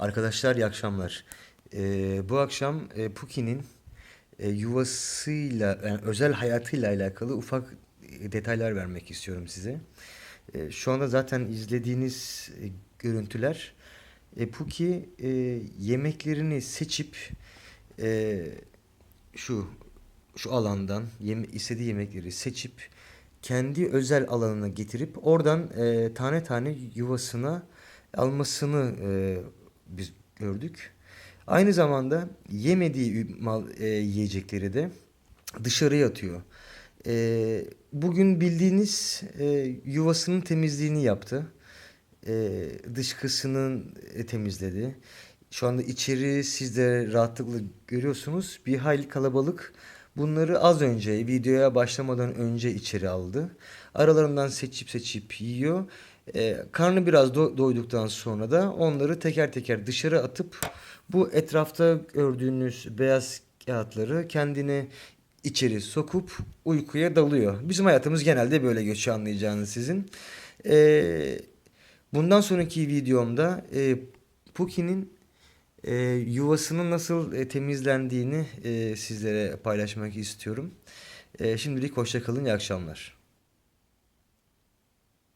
Arkadaşlar iyi akşamlar. Ee, bu akşam e, Puki'nin e, yuvasıyla, yani özel hayatıyla alakalı ufak e, detaylar vermek istiyorum size. E, şu anda zaten izlediğiniz e, görüntüler e, Puki e, yemeklerini seçip e, şu şu alandan yeme istediği yemekleri seçip kendi özel alanına getirip oradan e, tane tane yuvasına almasını e, biz gördük. Aynı zamanda yemediği mal, e, yiyecekleri de dışarıya atıyor. E, bugün bildiğiniz e, yuvasının temizliğini yaptı. E, dışkısının e, temizledi. Şu anda içeri siz de rahatlıkla görüyorsunuz. Bir hayli kalabalık. Bunları az önce videoya başlamadan önce içeri aldı. Aralarından seçip seçip yiyor. E, karnı biraz do- doyduktan sonra da onları teker teker dışarı atıp bu etrafta gördüğünüz beyaz kağıtları kendine içeri sokup uykuya dalıyor. Bizim hayatımız genelde böyle geçiyor anlayacağınız sizin. E, bundan sonraki videomda e, Puki'nin e, yuvasının nasıl e, temizlendiğini e, sizlere paylaşmak istiyorum. E, şimdilik hoşça kalın, iyi akşamlar.